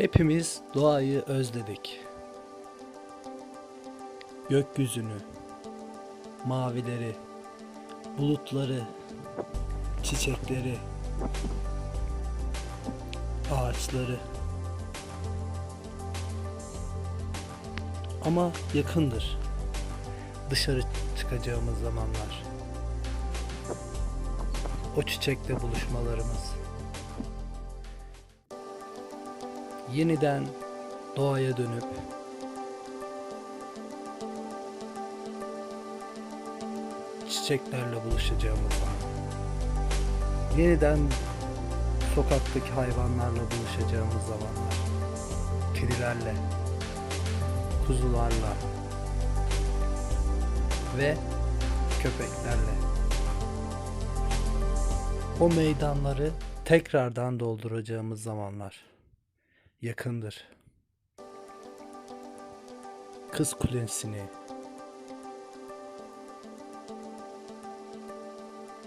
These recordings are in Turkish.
Hepimiz doğayı özledik. Gökyüzünü, mavileri, bulutları, çiçekleri, ağaçları. Ama yakındır. Dışarı çıkacağımız zamanlar. O çiçekle buluşmalarımız. Yeniden doğaya dönüp çiçeklerle buluşacağımız zaman yeniden sokaktaki hayvanlarla buluşacağımız zamanlar. Kedilerle kuzularla ve köpeklerle. O meydanları tekrardan dolduracağımız zamanlar yakındır. Kız Kulesi'ni,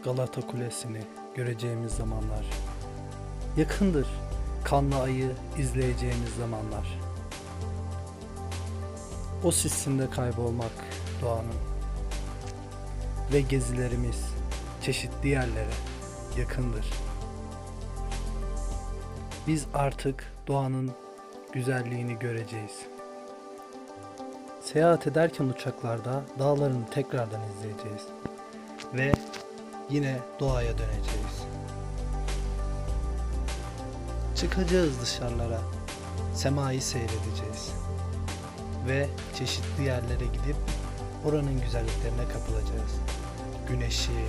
Galata Kulesi'ni göreceğimiz zamanlar yakındır. Kanlı Ayı izleyeceğimiz zamanlar. O sisinde kaybolmak doğanın ve gezilerimiz çeşitli yerlere yakındır. Biz artık doğanın güzelliğini göreceğiz. Seyahat ederken uçaklarda dağlarını tekrardan izleyeceğiz. Ve yine doğaya döneceğiz. Çıkacağız dışarılara. Semayı seyredeceğiz. Ve çeşitli yerlere gidip oranın güzelliklerine kapılacağız. Güneşi,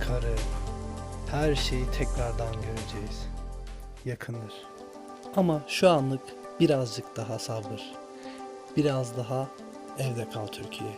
karı, her şeyi tekrardan göreceğiz yakındır. Ama şu anlık birazcık daha sabır. Biraz daha evde kal Türkiye.